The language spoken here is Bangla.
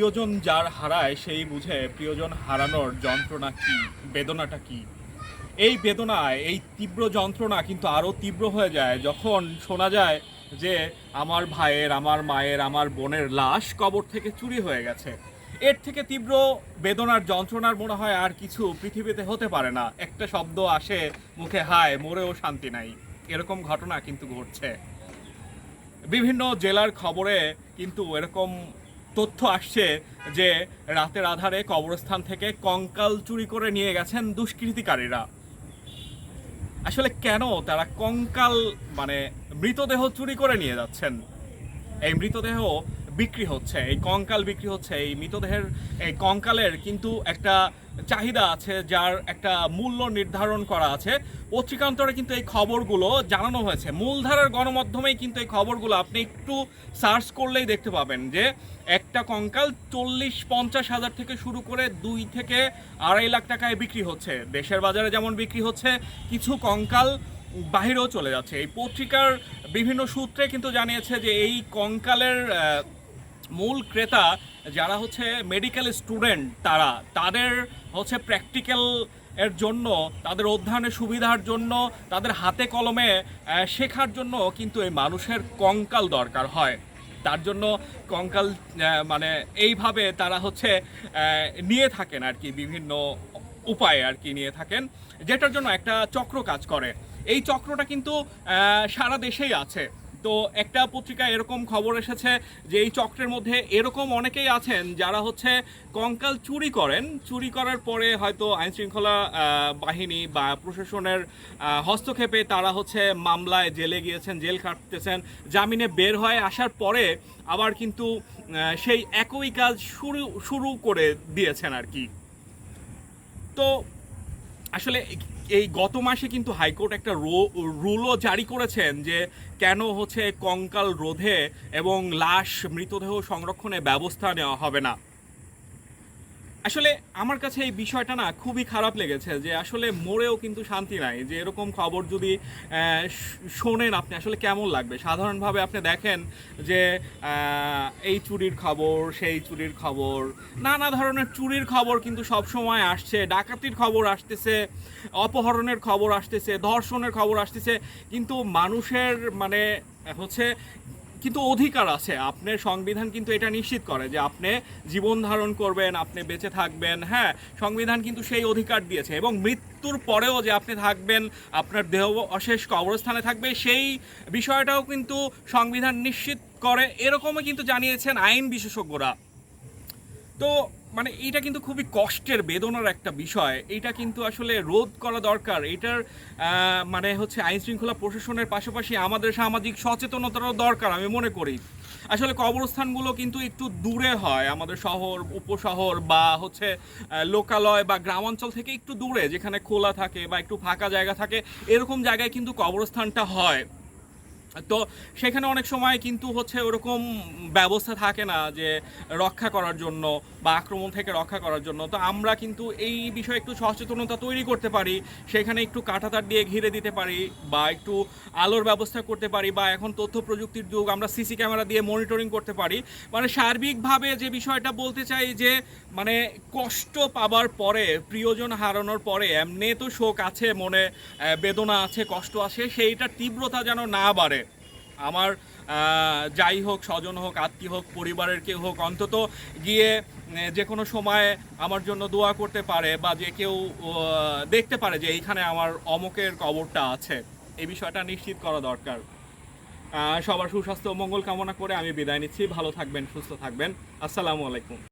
প্রিয়জন যার হারায় সেই বুঝে প্রিয়জন হারানোর যন্ত্রণা কি, বেদনাটা কি? এই বেদনায়, এই তীব্র যন্ত্রণা কিন্তু আরও তীব্র হয়ে যায় যখন শোনা যায় যে আমার ভাইয়ের, আমার মায়ের, আমার বোনের লাশ কবর থেকে চুরি হয়ে গেছে। এর থেকে তীব্র বেদনার, যন্ত্রণার মনে হয় আর কিছু পৃথিবীতে হতে পারে না। একটা শব্দ আসে মুখে, হায়, মরেও শান্তি নাই। এরকম ঘটনা কিন্তু ঘটছে। বিভিন্ন জেলার খবরে কিন্তু এরকম তথ্য আসছে যে রাতের আধারে কবরস্থান থেকে কঙ্কাল চুরি করে নিয়ে গেছেন দুষ্কৃতিকারীরা। আসলে কেন তারা কঙ্কাল মানে মৃতদেহ চুরি করে নিয়ে যাচ্ছেন? এই মৃতদেহ বিক্রি হচ্ছে, এই কঙ্কাল বিক্রি হচ্ছে, এই মৃতদেহের, এই কঙ্কালের কিন্তু একটা চাহিদা আছে, যার একটা মূল্য নির্ধারণ করা আছে। পত্রিকান্তরে কিন্তু এই খবরগুলো জানানো হয়েছে। মূলধারার গণমাধ্যমেই কিন্তু এই খবরগুলো আপনি একটু সার্চ করলেই দেখতে পাবেন যে, একটা কঙ্কাল চল্লিশ পঞ্চাশ হাজার থেকে শুরু করে দুই থেকে আড়াই লাখ টাকায় বিক্রি হচ্ছে। দেশের বাজারে যেমন বিক্রি হচ্ছে, কিছু কঙ্কাল বাহিরেও চলে যাচ্ছে। এই পত্রিকার বিভিন্ন সূত্রে কিন্তু জানিয়েছে যে, এই কঙ্কালের মূল ক্রেতা যারা হচ্ছে মেডিকেল স্টুডেন্ট তারা, তাদের হচ্ছে প্র্যাকটিক্যাল এর জন্য, তাদের অধ্যয়নের সুবিধার জন্য, তাদের হাতে কলমে শেখার জন্য কিন্তু এই মানুষের কঙ্কাল দরকার হয়। তার জন্য কঙ্কাল মানে এইভাবে তারা হচ্ছে নিয়ে থাকেন আর কি, বিভিন্ন উপায়ে আর কি নিয়ে থাকেন, যেটার জন্য একটা চক্র কাজ করে। এই চক্রটা কিন্তু সারা দেশেই আছে। তো একটা পত্রিকায় এরকম খবর এসেছে যে এই চক্রের মধ্যে এরকম অনেকেই আছেন যারা হচ্ছে কঙ্কাল চুরি করেন। চুরি করার পরে হয়তো আইন শৃঙ্খলা বাহিনী বা প্রশাসনের হস্তক্ষেপে তারা হচ্ছে মামলায় জেলে গিয়েছেন, জেল খাটতেছেন, জামিনে বের হয়ে। আসার পরে আবার কিন্তু সেই একই কাজ শুরু শুরু করে দিয়েছেন আর কি। তো আসলে এই গত মাসে কিন্তু হাইকোর্ট একটা রুলও জারি করেছেন যে কেন হচ্ছে কঙ্কাল রোধে এবং লাশ মৃতদেহ সংরক্ষণে ব্যবস্থা নেওয়া হবে না। আসলে আমার কাছে এই বিষয়টা না খুবই খারাপ লেগেছে যে আসলে মরেও কিন্তু শান্তি নাই। যে এরকম খবর যদি শোনেন আপনি আসলে কেমন লাগবে? সাধারণভাবে আপনি দেখেন যে এই চুরির খবর, সেই চুরির খবর, নানা ধরনের চুরির খবর কিন্তু সব সময় আসছে। ডাকাতির খবর আসতেছে, অপহরণের খবর আসতেছে, ধর্ষণের খবর আসতেছে। কিন্তু মানুষের মানে হচ্ছে কিন্তু অধিকার আছে। আপনার সংবিধান কিন্তু এটা নিশ্চিত করে যে আপনি জীবন ধারণ করবেন, আপনি বেঁচে থাকবেন হ্যাঁ? সংবিধান কিন্তু সেই অধিকার দিয়েছে এবং মৃত্যুর পরেও যে আপনি থাকবেন, আপনার দেহ অশেষ কবরস্থানে থাকবে, সেই বিষয়টাও কিন্তু সংবিধান নিশ্চিত করে। এরকমও কিন্তু জানিয়েছেন আইন বিশেষজ্ঞরা। তো মানে এটা কিন্তু খুবই কষ্টের, বেদনার একটা বিষয়। এটা কিন্তু আসলে রোধ করা দরকার। এটার মানে হচ্ছে আইন শৃঙ্খলা প্রশাসনের পাশাপাশি আমাদের সামাজিক সচেতনতারও দরকার, আমি মনে করি। আসলে কবরস্থানগুলো কিন্তু একটু দূরে হয়, আমাদের শহর, উপশহর বা হচ্ছে লোকালয় বা গ্রামাঞ্চল থেকে একটু দূরে, যেখানে খোলা থাকে বা একটু ফাঁকা জায়গা থাকে, এরকম জায়গায় কিন্তু কবরস্থানটা হয়। তো সেখানে অনেক সময় কিন্তু হচ্ছে ওরকম ব্যবস্থা থাকে না যে রক্ষা করার জন্য বা আক্রমণ থেকে রক্ষা করার জন্য। তো আমরা কিন্তু এই বিষয়ে একটু সচেতনতা তৈরি করতে পারি, সেখানে একটু কাঁটাতার দিয়ে ঘিরে দিতে পারি বা একটু আলোর ব্যবস্থা করতে পারি বা এখন তথ্য প্রযুক্তির যুগ, আমরা সিসি ক্যামেরা দিয়ে মনিটরিং করতে পারি। মানে সার্বিকভাবে যে বিষয়টা বলতে চাই যে মানে কষ্ট পাবার পরে, প্রিয়জন হারানোর পরে এমনি তো শোক আছে, মনে বেদনা আছে, কষ্ট আছে, সেইটার তীব্রতা যেন না বাড়ে। আমার যাই হোক, স্বজন হোক, আত্মীয় হোক, পরিবারের কেউ হোক, অন্তত গিয়ে যে কোনো সময়ে আমার জন্য দোয়া করতে পারে বা যে কেউ দেখতে পারে যে এইখানে আমার অমকের কবরটা আছে। এই বিষয়টা নিশ্চিত করা দরকার। সবার সুস্বাস্থ্য মঙ্গল কামনা করে আমি বিদায় নিচ্ছি। ভালো থাকবেন, সুস্থ থাকবেন। আসসালামু আলাইকুম।